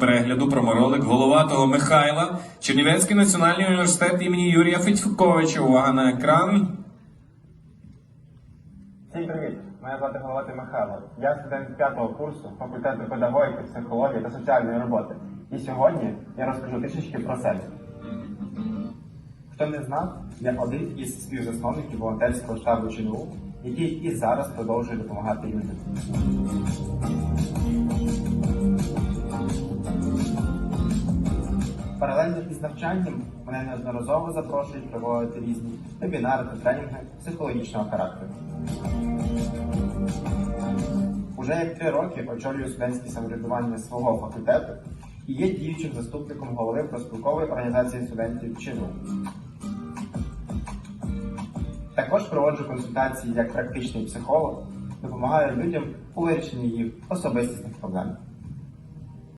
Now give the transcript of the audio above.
перегляду проморолик головатого Михайла, Чернівецький національний університет імені Юрія Федьковича. Увага на екран. Всім привіт! Мене звати Головати Михайло. Я студент п'ятого курсу факультету педагогіки, психології та соціальної роботи. І сьогодні я розкажу трішечки про себе. Хто не знав, я один із співзасновників волонтерського штабу ЧНУ, який і зараз продовжує допомагати людям. Паралельно із навчанням мене неодноразово запрошують проводити різні вебінари та тренінги психологічного характеру. Уже як три роки очолюю студентське самоврядування свого факультету і є діючим заступником голови проспілкової організації студентів ЧНУ. Також проводжу консультації як практичний психолог, допомагаю людям у вирішенні їх особистісних проблем.